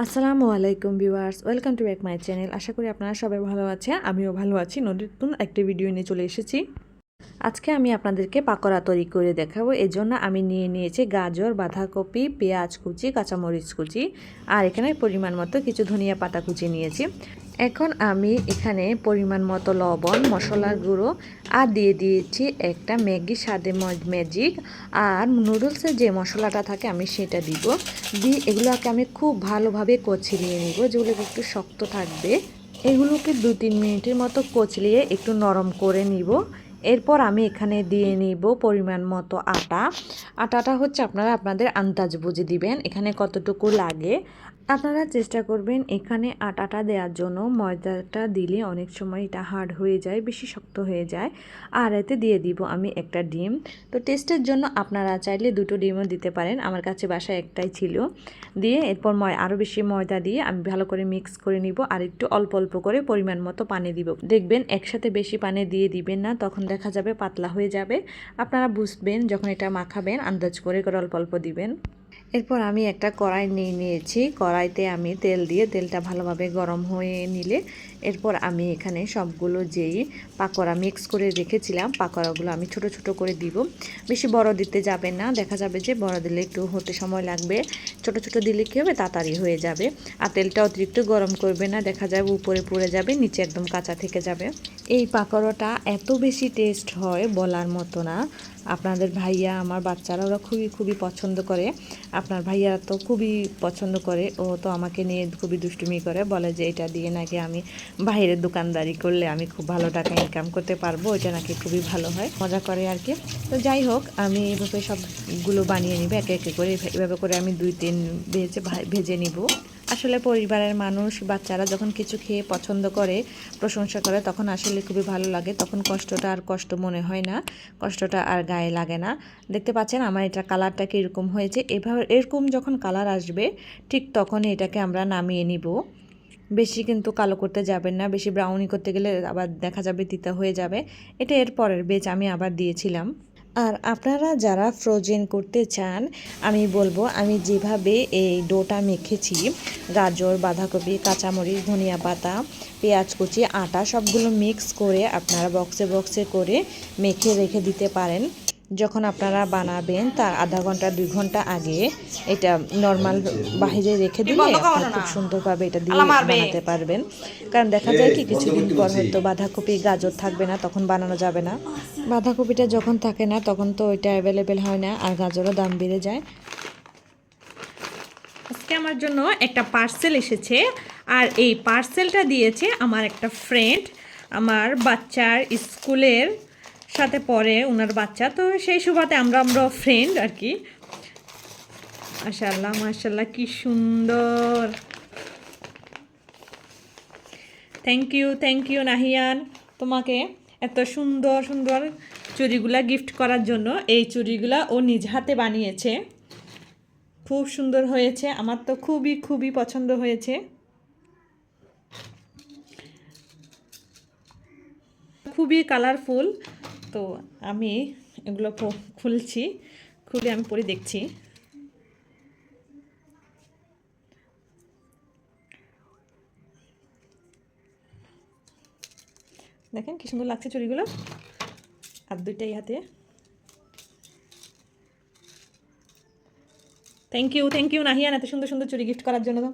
আসসালামু আলাইকুম viewers, welcome to back my channel. আশা করি আপনারা সবাই ভালো আছেন, আমিও ভালো আছি। নতুন একটি ভিডিও নিয়ে চলে এসেছি। আজকে আমি আপনাদেরকে পাকোড়া তৈরি করে দেখাবো। এর জন্য আমি নিয়ে নিয়েছি গাজর, বাঁধাকপি, পেঁয়াজ কুচি, কাঁচামরিচ কুচি, আর এখানে পরিমাণ মতো কিছু ধনিয়া পাতা কুচি নিয়েছি। এখন আমি এখানে পরিমাণ মতো লবণ, মশলার গুঁড়ো, আর দিয়ে দিয়েছি একটা ম্যাগি স্বাদে ম্যাজিক। আর নুডলসের যে মশলাটা থাকে আমি সেটা দিব। দিয়ে এগুলোকে আমি খুব ভালোভাবে কচলিয়ে নিব। যেগুলো একটু শক্ত থাকবে, এগুলোকে দু তিন মিনিটের মতো কচলিয়ে একটু নরম করে নিব। এরপর আমি এখানে দিয়ে নিব পরিমাণ মতো আটা। আটাটা হচ্ছে আপনারা আপনাদের আন্দাজ বুঝে দিবেন এখানে কতটুকু লাগে। আপনারা চেষ্টা করবেন এখানে আটাটা দেওয়ার জন্য। ময়দাটা দিলে অনেক সময় এটা হার্ড হয়ে যায়, বেশি শক্ত হয়ে যায়। আর এতে দিয়ে দিব আমি একটা ডিম। তো টেস্টের জন্য আপনারা চাইলে দুটো ডিমও দিতে পারেন। আমার কাছে বাসায় একটাই ছিল। দিয়ে এরপর ময় আরও বেশি ময়দা দিয়ে আমি ভালো করে মিক্স করে নিব। আর একটু অল্প অল্প করে পরিমাণ মতো পানি দিব। দেখবেন একসাথে বেশি পানি দিয়ে দিবেন না, তখন দেখা যাবে, পাতলা হয়ে যাবে। আপনারা বুঝবেন, যখন এটা মাখাবেন, আন্দাজ করে অল্প অল্প দিবেন। এরপর আমি একটা কড়াই নিয়ে নিয়েছি। কড়াইতে আমি তেল দিয়ে তেলটা ভালোভাবে গরম হয়ে নিলে এরপর আমি এখানে সবগুলো যেই পাকোড়া মিক্স করে রেখেছিলাম, পাকোড়াগুলো আমি ছোট ছোট করে দিব। বেশি বড় দিতে যাবে না, দেখা যাবে যে বড় দিলে একটু হতে সময় লাগবে। ছোট ছোট দিলে কী হবে? তাড়াতাড়ি হয়ে যাবে। আর তেলটা অতিরিক্ত গরম করবে না, দেখা যাবে উপরে পড়ে যাবে, নিচে একদম কাঁচা থেকে যাবে। এই পাকোড়াটা এত বেশি টেস্ট হয় বলার মতো না। আপনাদের ভাইয়া, আমার বাচ্চারা, ওরা খুবই খুবই পছন্দ করে। আপনার ভাইয়া তো খুবই পছন্দ করে, ও তো আমাকে নিয়ে খুবই দুষ্টুমি করে, বলে যে এটা দিয়ে নাকি আমি বাইরের দোকানদারি করলে আমি খুব ভালো টাকা ইনকাম করতে পারব এটা নাকি খুবই ভালো হয়, মজা করে আর কি। তো যাই হোক, আমি এভাবে সবগুলো বানিয়ে নিব, একে একে করে, এভাবে করে আমি দুই, তিন ভেজে ভেজে নিব। আসলে পরিবারের মানুষ, বাচ্চারা যখন কিছু খেয়ে পছন্দ করে, প্রশংসা করে, তখন আসলে খুবই ভালো লাগে। তখন কষ্টটা আর কষ্ট মনে হয় না, কষ্টটা আর গায়ে লাগে না। দেখতে পাচ্ছেন আমার এটা কালারটা কীরকম হয়েছে। এভাবে এরকম যখন কালার আসবে, ঠিক তখন এটাকে আমরা নামিয়ে নিব। বেশি কিন্তু কালো করতে যাবেন না, বেশি ব্রাউনি করতে গেলে আবার দেখা যাবে তিতা হয়ে যাবে। এটা এর পরের বেচ আমি আবার দিয়েছিলাম। আর আপনারা যারা ফ্রোজেন করতে চান, আমি বলব আমি যেভাবে এই ডোটা মেখেছি, গাজর, বাঁধাকপি, কাঁচামরিচ, ধনিয়া পাতা, পেঁয়াজ কুচি, আটা সবগুলো মিক্স করে আপনারা বক্সে বক্সে করে মেখে রেখে দিতে পারেন। যখন আপনারা বানাবেন তার আধা ঘণ্টা দুই ঘণ্টা আগে এটা নর্মাল বাহিরে রেখে দিলে খুব সুন্দরভাবে এটা দিয়ে বানাতে পারবেন। কারণ দেখা যায় কি কিছুদিন পর হয়তো বাঁধাকপি গাজর থাকবে না তখন বানানো যাবে না। বাঁধাকপিটা যখন থাকে না তখন তো ওইটা অ্যাভেলেবেল হয় না আর গাজরও দাম বেড়ে যায়। আজকে আমার জন্য একটা পার্সেল এসেছে আর এই পার্সেলটা দিয়েছে আমার একটা ফ্রেন্ড আমার বাচ্চার স্কুলের সাথে পড়ে ওনার বাচ্চা। তো সেই সুবাদে আমরা আমরা ফ্রেন্ড আর কি। মাশাল্লাহ মাশাল্লাহ কি সুন্দর। Thank you thank you Nahiyan, তোমাকে এত সুন্দর সুন্দর চুড়িগুলা গিফট করার জন্য। এই চুড়িগুলা ও নিজ হাতে বানিয়েছে। খুব সুন্দর হয়েছে। আমার তো খুবই খুবই পছন্দ হয়েছে। খুবই কালারফুল তো আমি এগুলো খুলছি, খুলে আমি পরে দেখছি। দেখেন কি সুন্দর লাগছে চুড়িগুলো, আর দুইটাই হাতে। Thank you thank you Nahiyan, এত সুন্দর সুন্দর চুড়ি গিফট করার জন্য।